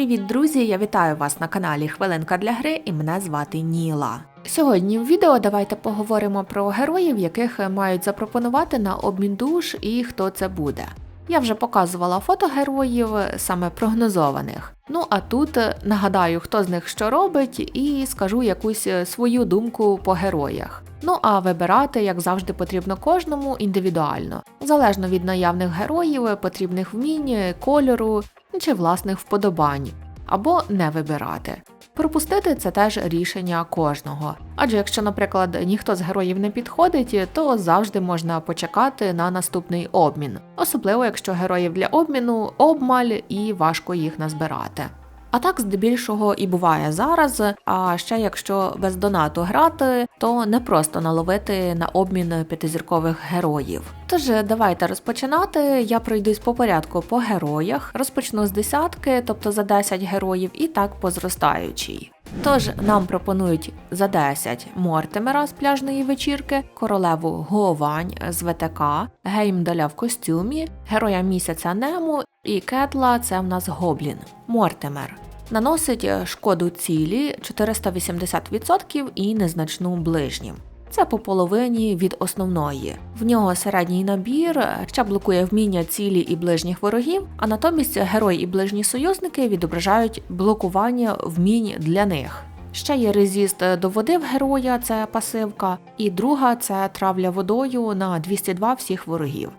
Привіт, друзі! Я вітаю вас на каналі Хвилинка для гри і мене звати Ніла. Сьогодні в відео давайте поговоримо про героїв, яких мають запропонувати на обмін душ і хто це буде. Я вже показувала фото героїв, саме прогнозованих. Ну а тут нагадаю, хто з них що робить, і скажу якусь свою думку по героях. Ну а вибирати, як завжди, потрібно кожному індивідуально, залежно від наявних героїв, потрібних вмінь, кольору чи власних вподобань, або не вибирати. Пропустити це теж рішення кожного. Адже якщо, наприклад, ніхто з героїв не підходить, то завжди можна почекати на наступний обмін, особливо якщо героїв для обміну обмаль і важко їх назбирати. А так здебільшого і буває зараз. А ще якщо без донату грати, то не просто наловити на обмін п'ятизіркових героїв. Тож давайте розпочинати. Я пройдусь по порядку по героях, розпочну з десятки, тобто за 10 героїв, і так по зростаючій. Тож нам пропонують за 10 Мортимера з пляжної вечірки, королеву Говань з ВТК, Геймдаля в костюмі, героя місяця Нему і Кетла це в нас Гоблін. Мортимер. Наносить шкоду цілі 480% і незначну ближнім. Це по половині від основної. В нього середній набір, ще блокує вміння цілі і ближніх ворогів, а натомість герой і ближні союзники відображають блокування вмінь для них. Ще є резіст до води в героя, це пасивка, і друга це травля водою на 202 всіх ворогів.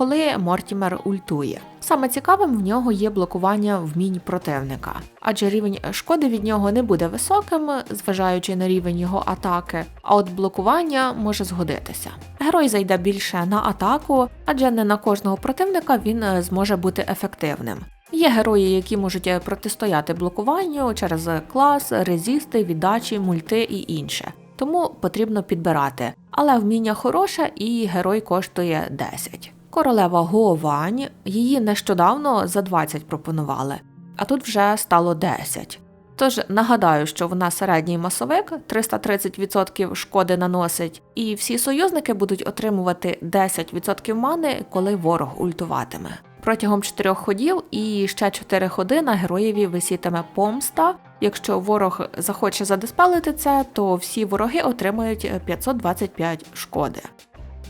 Коли Мортімер ультує. Саме цікавим в нього є блокування вмінь противника, адже рівень шкоди від нього не буде високим, зважаючи на рівень його атаки, а от блокування може згодитися. Герой зайде більше на атаку, адже не на кожного противника він зможе бути ефективним. Є герої, які можуть протистояти блокуванню через клас, резісти, віддачі, мульти і інше. Тому потрібно підбирати. Але вміння хороше і герой коштує 10. Королева Гоовань, її нещодавно за 20 пропонували, а тут вже стало 10. Тож нагадаю, що вона середній масовик, 330% шкоди наносить, і всі союзники будуть отримувати 10% мани, коли ворог ультуватиме. Протягом 4 ходів і ще 4 ходи на героєві висітиме помста. Якщо ворог захоче задиспелити це, то всі вороги отримають 525 шкоди.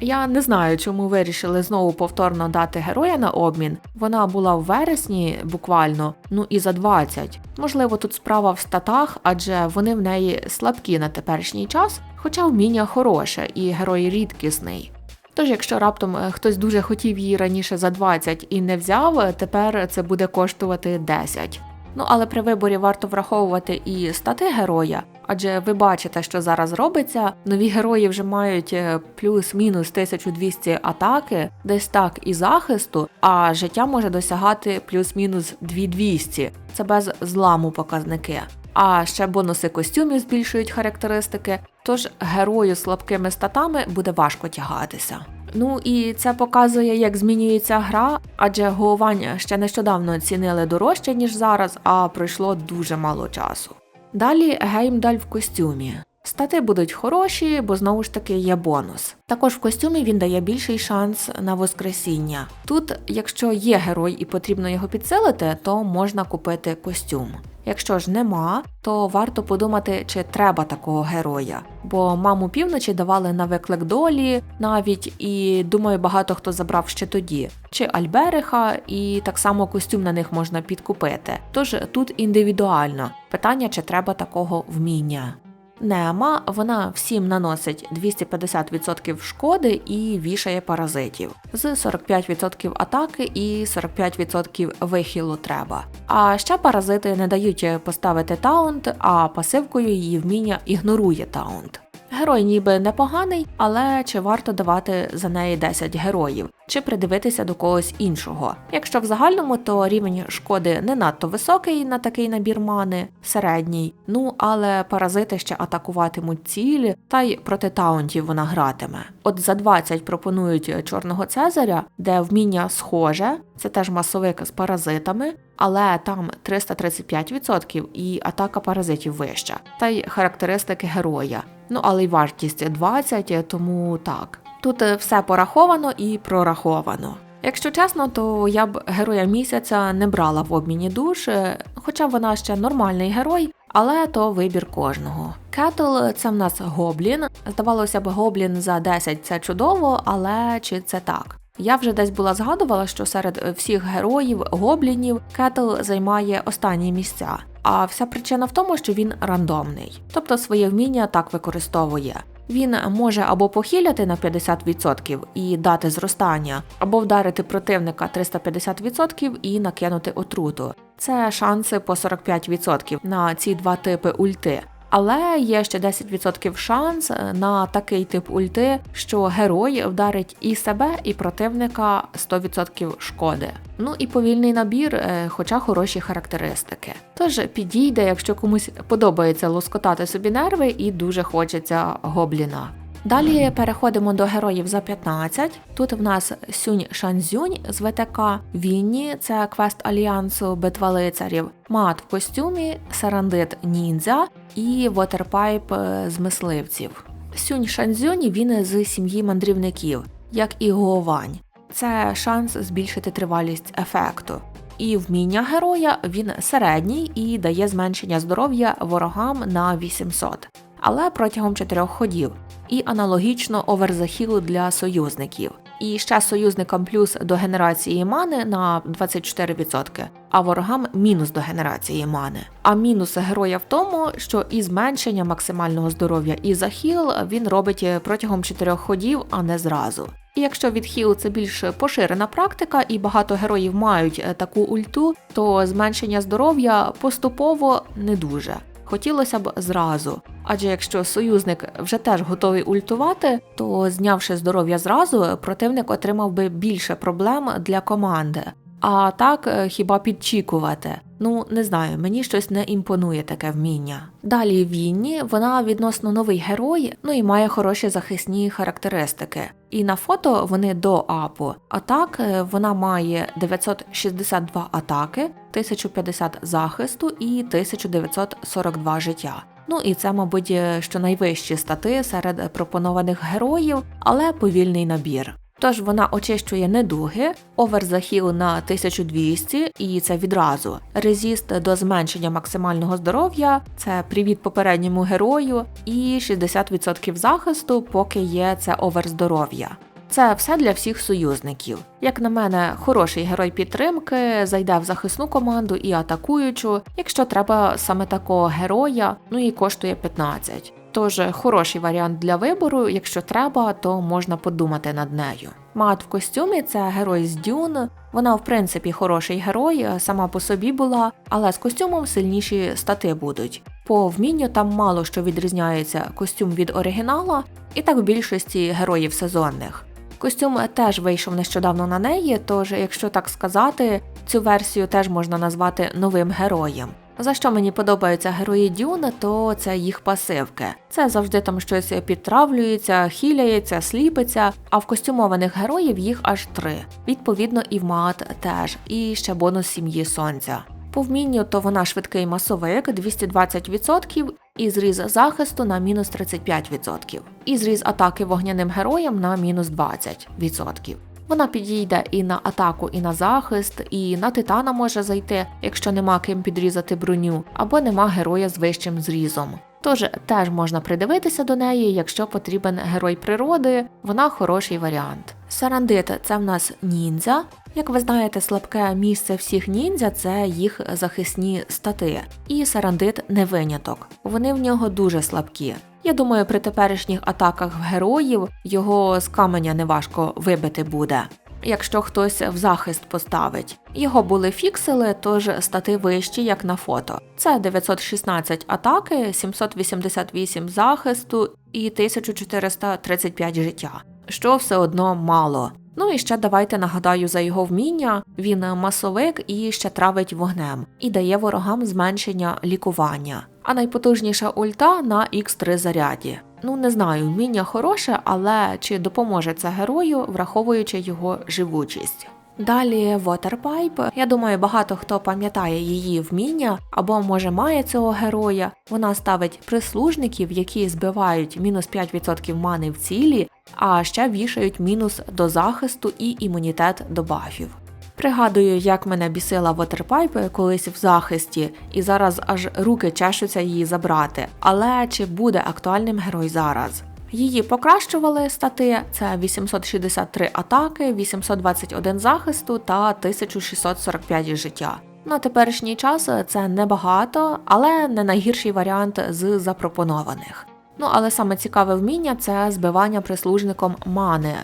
Я не знаю, чому вирішили знову повторно дати героя на обмін. Вона була в вересні буквально, ну і за 20. Можливо, тут справа в статах, адже вони в неї слабкі на теперішній час, хоча вміння хороше і герой рідкісний. Тож, якщо раптом е, хтось дуже хотів її раніше за 20 і не взяв, тепер це буде коштувати 10. Ну але при виборі варто враховувати і стати героя, адже ви бачите, що зараз робиться. Нові герої вже мають е, плюс-мінус 1200 атаки, десь так і захисту, а життя може досягати плюс-мінус 2200. Це без зламу показники. А ще бонуси костюмів збільшують характеристики, тож герою слабкими статами буде важко тягатися. Ну і це показує, як змінюється гра, адже головання ще нещодавно оцінили дорожче, ніж зараз, а пройшло дуже мало часу. Далі геймдаль в костюмі. Стати будуть хороші, бо знову ж таки є бонус. Також в костюмі він дає більший шанс на воскресіння. Тут, якщо є герой і потрібно його підсилити, то можна купити костюм. Якщо ж нема, то варто подумати, чи треба такого героя. Бо маму півночі давали на виклик долі навіть, і думаю, багато хто забрав ще тоді. Чи Альбериха, і так само костюм на них можна підкупити. Тож тут індивідуально питання, чи треба такого вміння. Нема, вона всім наносить 250% шкоди і вішає паразитів з 45% атаки і 45% вихилу треба. А ще паразити не дають поставити таунт, а пасивкою її вміння ігнорує таунт. Герой ніби непоганий, але чи варто давати за неї 10 героїв, чи придивитися до когось іншого. Якщо в загальному, то рівень шкоди не надто високий на такий набір мани, середній. Ну але паразити ще атакуватимуть цілі, та й проти таунтів вона гратиме. От за 20 пропонують чорного Цезаря, де вміння схоже, це теж масовик з паразитами. Але там 335% і атака паразитів вища, та й характеристики героя. Ну але й вартість 20, тому так. Тут все пораховано і прораховано. Якщо чесно, то я б героя місяця не брала в обміні душ, хоча вона ще нормальний герой, але то вибір кожного. Кетл це в нас гоблін. Здавалося б, гоблін за 10 це чудово, але чи це так? Я вже десь була згадувала, що серед всіх героїв гоблінів Кетл займає останні місця. А вся причина в тому, що він рандомний, тобто своє вміння так використовує. Він може або похиляти на 50% і дати зростання, або вдарити противника 350% і накинути отруту. Це шанси по 45% на ці два типи ульти. Але є ще 10% шанс на такий тип ульти, що герой вдарить і себе, і противника 100% шкоди. Ну і повільний набір, е, хоча хороші характеристики. Тож підійде, якщо комусь подобається лоскотати собі нерви і дуже хочеться гобліна. Далі переходимо до героїв за 15. Тут в нас Сюнь Шанзюнь з ВТК, Вінні це квест альянсу битва лицарів, Мат в костюмі, Сарандит ніндзя і Вотерпайп е, з мисливців. Сюнь Шанзюнь він з сім'ї мандрівників, як і Гоовань. Це шанс збільшити тривалість ефекту. І вміння героя він середній і дає зменшення здоров'я ворогам на 800, але протягом 4 ходів і аналогічно оверзахіл для союзників. І ще союзникам плюс до генерації мани на 24%, а ворогам мінус до генерації мани. А мінус героя в тому, що і зменшення максимального здоров'я і захіл він робить протягом 4 ходів, а не зразу. І якщо відхіл це більш поширена практика, і багато героїв мають таку ульту, то зменшення здоров'я поступово не дуже хотілося б зразу. Адже якщо союзник вже теж готовий ультувати, то знявши здоров'я зразу, противник отримав би більше проблем для команди. А так е, хіба підчікувати? Ну не знаю, мені щось не імпонує таке вміння. Далі Вінні, вона відносно новий герой, ну і має хороші захисні характеристики. І на фото вони до апу. А так е, вона має 962 атаки, 1050 захисту і 1942 життя. Ну і це, мабуть, е, що найвищі стати серед пропонованих героїв, але повільний набір. Тож вона очищує недуги, оверзахіл на 1200, і це відразу. Резіст до зменшення максимального здоров'я це привіт попередньому герою, і 60% захисту, поки є це оверздоров'я. Це все для всіх союзників. Як на мене, хороший герой підтримки зайде в захисну команду і атакуючу, якщо треба саме такого героя, ну і коштує 15. Тож хороший варіант для вибору, якщо треба, то можна подумати над нею. Мат в костюмі це герой з Дюн. Вона, в принципі, хороший герой, сама по собі була, але з костюмом сильніші стати будуть. По вмінню там мало що відрізняється костюм від оригінала, і так в більшості героїв сезонних. Костюм теж вийшов нещодавно на неї, тож, якщо так сказати, цю версію теж можна назвати новим героєм. За що мені подобаються герої Дюна, то це їх пасивки. Це завжди там щось підтравлюється, хіляється, сліпиться, а в костюмованих героїв їх аж три. Відповідно, і в мат теж, і ще бонус сім'ї сонця. По вмінню то вона швидкий масовик 220% і зріз захисту на мінус 35%, і зріз атаки вогняним героям на мінус 20%. Вона підійде і на атаку, і на захист, і на титана може зайти, якщо нема ким підрізати броню, або нема героя з вищим зрізом. Тож теж можна придивитися до неї, якщо потрібен герой природи, вона хороший варіант. Сарандит це в нас ніндзя. Як ви знаєте, слабке місце всіх ніндзя це їх захисні стати, і сарандит не виняток. Вони в нього дуже слабкі. Я думаю, при теперішніх атаках героїв його з каменя неважко вибити буде. Якщо хтось в захист поставить. Його були фіксили, тож стати вищі, як на фото. Це 916 атаки, 788 захисту і 1435 життя, що все одно мало. Ну і ще давайте нагадаю за його вміння. Він масовик і ще травить вогнем і дає ворогам зменшення лікування. А найпотужніша ульта на Х3 заряді. Ну не знаю, вміння хороше, але чи допоможе це герою, враховуючи його живучість. Далі Waterpipe. Я думаю, багато хто пам'ятає її вміння або може має цього героя. Вона ставить прислужників, які збивають мінус 5% мани в цілі, а ще вішають мінус до захисту і імунітет до бафів. Пригадую, як мене бісила Waterpipe колись в захисті, і зараз аж руки чешуться її забрати. Але чи буде актуальним герой зараз? Її покращували стати це 863 атаки, 821 захисту та 1645 життя. На теперішній час це небагато, але не найгірший варіант з запропонованих. Ну але саме цікаве вміння це збивання прислужником мани.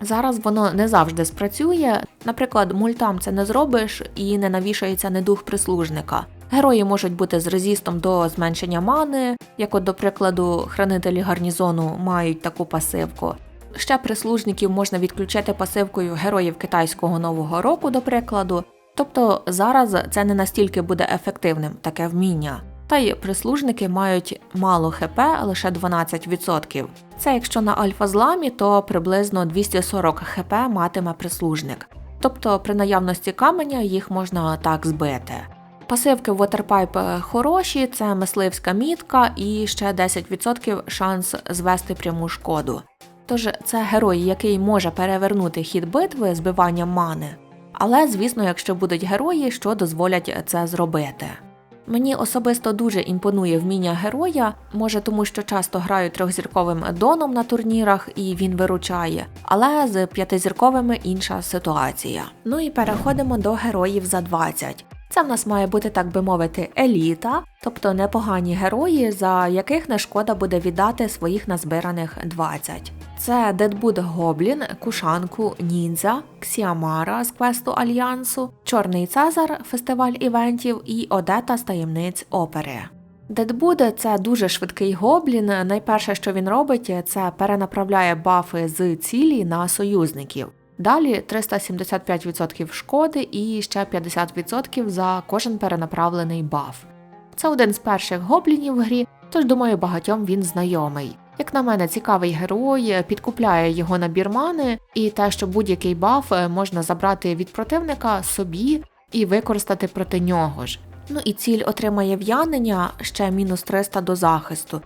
Зараз воно не завжди спрацює. Наприклад, мультам це не зробиш і не навішається недух прислужника. Герої можуть бути з резістом до зменшення мани, як от, до прикладу, хранителі гарнізону мають таку пасивку. Ще прислужників можна відключити пасивкою героїв китайського нового року, до прикладу. Тобто зараз це не настільки буде ефективним таке вміння. Та й прислужники мають мало ХП, лише 12%. Це якщо на альфа-зламі, то приблизно 240 ХП матиме прислужник. Тобто при наявності каменя їх можна так збити. Пасивки в Waterpipe хороші, це мисливська мітка і ще 10% шанс звести пряму шкоду. Тож це герой, який може перевернути хід битви збиванням мани. Але, звісно, якщо будуть герої, що дозволять це зробити. Мені особисто дуже імпонує вміння героя, може тому, що часто граю трьохзірковим доном на турнірах і він виручає, але з п'ятизірковими інша ситуація. Ну і переходимо до героїв за 20. Це в нас має бути, так би мовити, еліта, тобто непогані герої, за яких не шкода буде віддати своїх назбираних 20. Це Дедбуд Гоблін, Кушанку Ніндзя, Ксіамара з квесту Альянсу, Чорний Цезар, фестиваль івентів і Одета з таємниць опери. Дедбуд це дуже швидкий гоблін. Найперше, що він робить, це перенаправляє бафи з цілі на союзників. Далі 375% шкоди і ще 50% за кожен перенаправлений баф. Це один з перших гоблінів в грі, тож думаю, багатьом він знайомий. Як на мене, цікавий герой, підкупляє його набір мани, і те, що будь-який баф можна забрати від противника собі і використати проти нього ж. Ну і ціль отримає в'янення ще мінус 300 до захисту,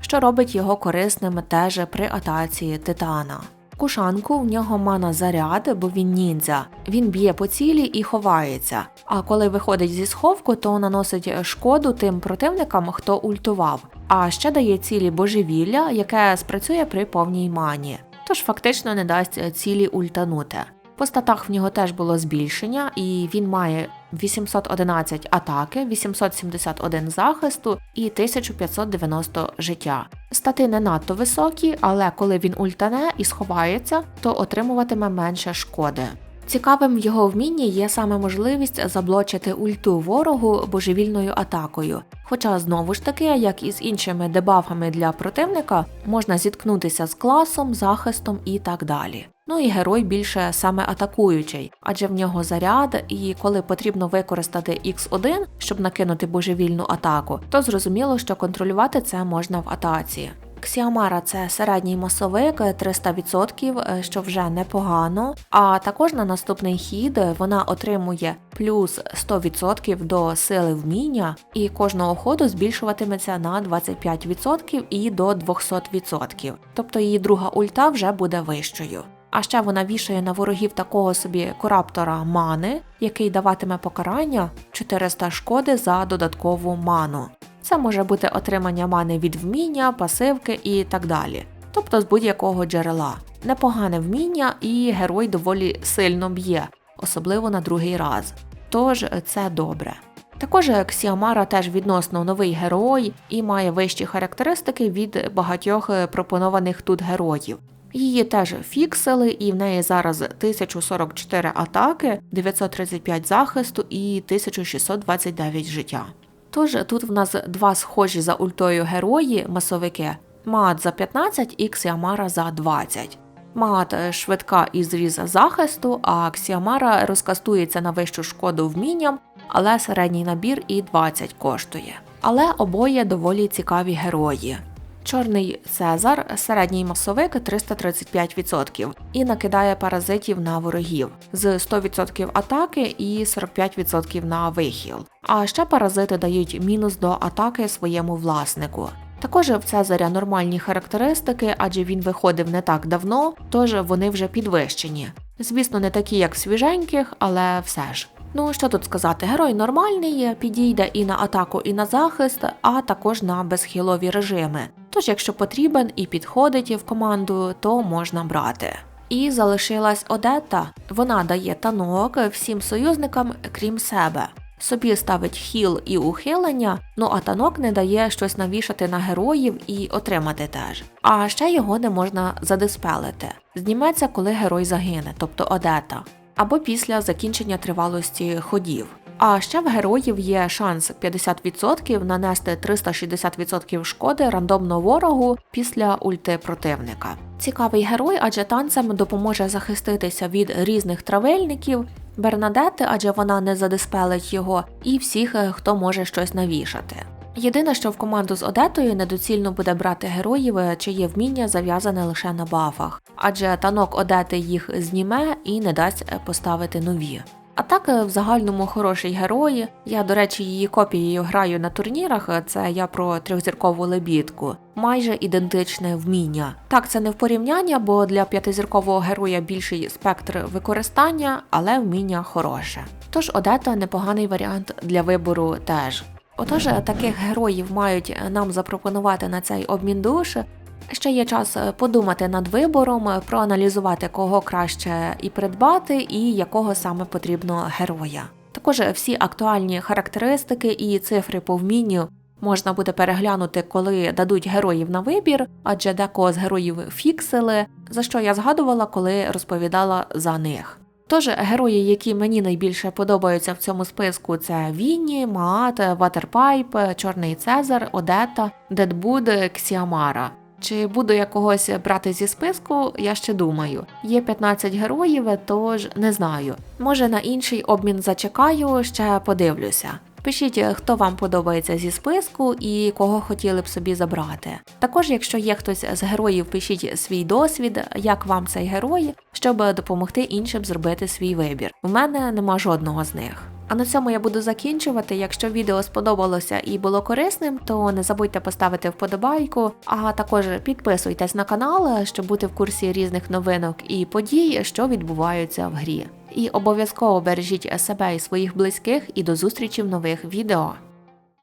що робить його корисним теж при атаці титана. Кушанку в нього мана заряд, бо він ніндзя. Він б'є по цілі і ховається. А коли виходить зі сховку, то наносить шкоду тим противникам, хто ультував. А ще дає цілі божевілля, яке спрацює при повній мані. Тож фактично не дасть цілі ультанути. По статах в нього теж було збільшення, і він має 811 атаки, 871 захисту і 1590 життя. Стати не надто високі, але коли він ультане і сховається, то отримуватиме менше шкоди. Цікавим в його вмінні є саме можливість заблочити ульту ворогу божевільною атакою. Хоча знову ж таки, як і з іншими дебафами для противника, можна зіткнутися з класом, захистом і так далі. Ну і герой більше саме атакуючий, адже в нього заряд, і коли потрібно використати X1, щоб накинути божевільну атаку, то зрозуміло, що контролювати це можна в атаці. Ксіамара це середній масовик 300%, що вже непогано. А також на наступний хід вона отримує плюс 100% до сили вміння, і кожного ходу збільшуватиметься на 25% і до 200%. Тобто її друга ульта вже буде вищою. А ще вона вішає на ворогів такого собі кораптора мани, який даватиме покарання 400 шкоди за додаткову ману. Це може бути отримання мани від вміння, пасивки і так далі, тобто з будь-якого джерела. Непогане вміння, і герой доволі сильно б'є, особливо на другий раз. Тож це добре. Також Ксіамара теж відносно новий герой і має вищі характеристики від багатьох пропонованих тут героїв. Її теж фіксили, і в неї зараз 1044 атаки, 935 захисту і 1629 життя. Тож тут в нас два схожі за ультою герої масовики Маат за 15 і Ксіамара за 20. Маат швидка і зріз захисту, а Ксіамара розкастується на вищу шкоду вмінням, але середній набір і 20 коштує. Але обоє доволі цікаві герої. Чорний Цезар середній масовик 335% і накидає паразитів на ворогів з 100% атаки і 45% на вихіл. А ще паразити дають мінус до атаки своєму власнику. Також в Цезаря нормальні характеристики, адже він виходив не так давно, тож вони вже підвищені. Звісно, не такі, як свіженьких, але все ж. Ну що тут сказати, герой нормальний, підійде і на атаку, і на захист, а також на безхілові режими. Тож, якщо потрібен і підходить в команду, то можна брати. І залишилась Одета. Вона дає танок всім союзникам, крім себе. Собі ставить хіл і ухилення, ну а танок не дає щось навішати на героїв і отримати теж. А ще його не можна задиспелити. Зніметься, коли герой загине, тобто Одета, або після закінчення тривалості ходів. А ще в героїв є шанс 50% нанести 360% шкоди рандомно ворогу після ульти противника. Цікавий герой, адже танцем допоможе захиститися від різних травельників, Бернадети, адже вона не задиспелить його, і всіх, е, хто може щось навішати. Єдине, що в команду з Одетою недоцільно буде брати героїв, е, чиє вміння зав'язане лише на бафах, адже танок Одети їх зніме і не дасть е, поставити нові. А так, е, в загальному хороший герой. Я, до речі, її копією граю на турнірах. е, Це я про трьохзіркову лебідку. Майже ідентичне вміння. Так, це не в порівняння, бо для п'ятизіркового героя більший спектр використання, але вміння хороше. Тож Одета непоганий варіант для вибору теж. Отож, е, таких героїв мають нам запропонувати на цей обмін душ. Ще є час е, подумати над вибором, е, проаналізувати, кого краще і придбати, і якого саме потрібно героя. Також е, всі актуальні характеристики і цифри по вмінню можна буде переглянути, коли дадуть героїв на вибір, адже декого з героїв фіксили, за що я згадувала, коли розповідала за них. Тож герої, які мені найбільше подобаються в цьому списку, це Вінні, Маат, Ватерпайп, Чорний Цезар, Одета, Дедбуд, Ксіамара. Чи буду я когось брати зі списку, я ще думаю. Є 15 героїв, тож не знаю. Може на інший обмін зачекаю, ще подивлюся. Пишіть, хто вам подобається зі списку і кого хотіли б собі забрати. Також, якщо є хтось з героїв, пишіть свій досвід, як вам цей герой, щоб допомогти іншим зробити свій вибір. У мене нема жодного з них. А на цьому я буду закінчувати. Якщо відео сподобалося і було корисним, то не забудьте поставити вподобайку, а також підписуйтесь на канал, щоб бути в курсі різних новинок і подій, що відбуваються в грі. І обов'язково бережіть себе і своїх близьких, і до зустрічі в нових відео.